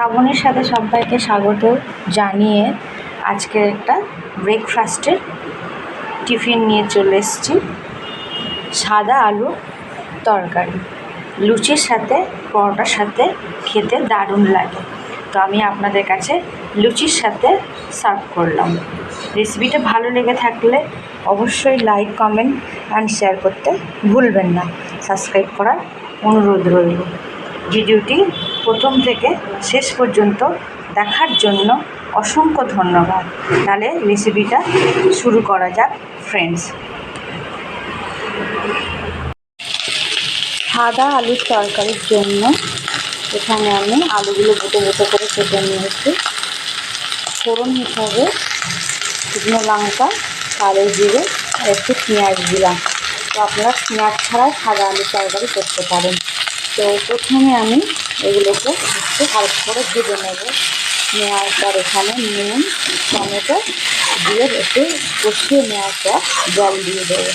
শ্রাবণের সাথে সবাইকে স্বাগত জানিয়ে আজকে একটা ব্রেকফাস্টের টিফিন নিয়ে চলে এসেছি। সাদা আলু তরকারি। লুচির সাথে, পরোটার সাথে খেতে দারুণ লাগে। তো আমি আপনাদের কাছে লুচির সাথে সার্ভ করলাম। রেসিপিটা ভালো লেগে থাকলে অবশ্যই লাইক কমেন্ট অ্যান্ড শেয়ার করতে ভুলবেন না। সাবস্ক্রাইব করার অনুরোধ রইল। ভিডিওটি প্রথম থেকে শেষ পর্যন্ত দেখার জন্য অসংখ্য ধন্যবাদ। তাহলে রেসিপিটা শুরু করা যাক ফ্রেন্ডস সাদা আলুর তরকারির জন্য এখানে আমি আলুগুলো বুটো বুটো করে কেটে নিয়েছি। ফোড়ন হিসাবে শুকনো লঙ্কা, কালো জিরে, আর একটু পেঁয়াজ দিলাম। তো আপনারা পেঁয়াজ ছাড়া সাদা আলুর তরকারি করতে পারেন। তো প্রথমে আমি এগুলোকে একটু হালকা করে ভেজে নেব। নেওয়ার পর এখানে নুন, টমেটো দিয়ে একটু কষিয়ে নেওয়ার পর জল দিয়ে দেবো।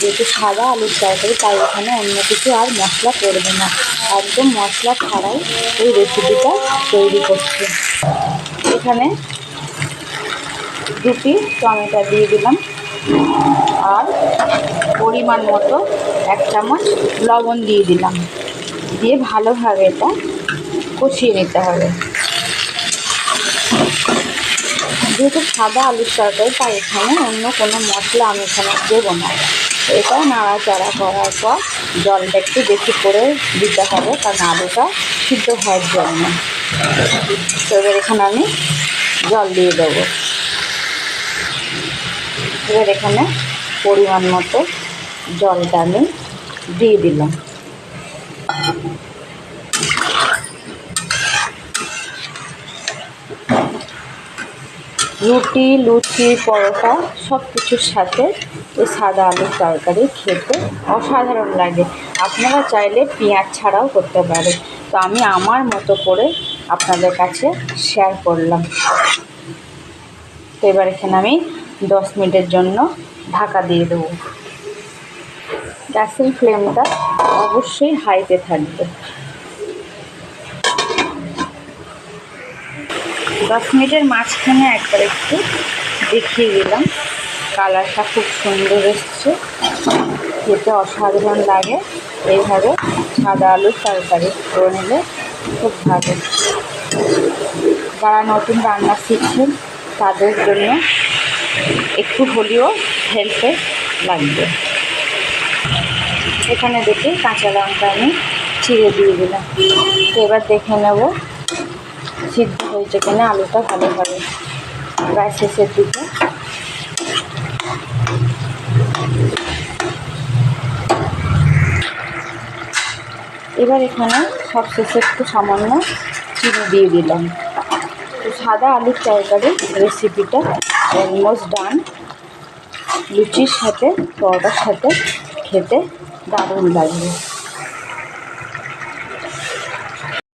যেহেতু সাদা আলুর তরকারি, তাই এখানে অন্য কিছু আর মশলা করবে না। একদম মশলা ছাড়াই এই রেসিপিটা তৈরি করছি। এখানে দুটি টমেটো দিয়ে দিলাম। আর পরিমাণ মতো এক চামচ লবণ দিয়ে দিলাম। দিয়ে ভালোভাবে এটা কষিয়ে নিতে হবে। যেহেতু সাদা আলুর তরকারি, তাই এখানে অন্য কোনো মশলা আমি এখানে দেবো না। এটা নাড়াচাড়া করার পর জলটা একটু বেশি করে দিতে হবে, কারণ আলুটা সিদ্ধ হওয়ার জন্য। তো এবার এখানে আমি জল দিয়ে দেবো। এবার এখানে পরিমাণ মতো জলটা আমি দিয়ে দিলাম। রুটি, লুচি, পরোটা সব কিছুর সাথে এই সাদা আলুর তরকারি খেতে অসাধারণ লাগে। আপনারা চাইলে পেঁয়াজ ছাড়াও করতে পারে তো আমি আমার মতো করে আপনাদের কাছে শেয়ার করলাম। তো এবার এখানে আমি দশ মিনিটের জন্য ঢাকা দিয়ে দেবো। গ্যাসের ফ্লেমটা অবশ্যই হাইতে থাকবে। দশ মিনিটের মাঝখানে একবার একটু দেখিয়ে দিলাম। কালারটা খুব সুন্দর এসছে। খেতে অসাধারণ লাগে। এইভাবে সাদা আলুর তরকারি করে নিলে খুব ভালো। যারা নতুন রান্না শিখছেন, তাদের জন্য একটু হলেও হেল্পে লাগবে। এখানে দেখে কাঁচা লঙ্কা আমি ছিঁড়ে দিয়ে দিলাম। তো এবার দেখে নেব সিদ্ধ হয়েছে কিনা আলুটা ভালোভাবে। প্রায় শেষের দিকে। এবার এখানে সব শেষে একটু সামান্য চিনি দিয়ে দিলাম। তো সাদা আলুর তরকারি রেসিপিটা অলমোস্ট ডান লুচির সাথে, পরোটার সাথে খেতে দারুণ লাগবে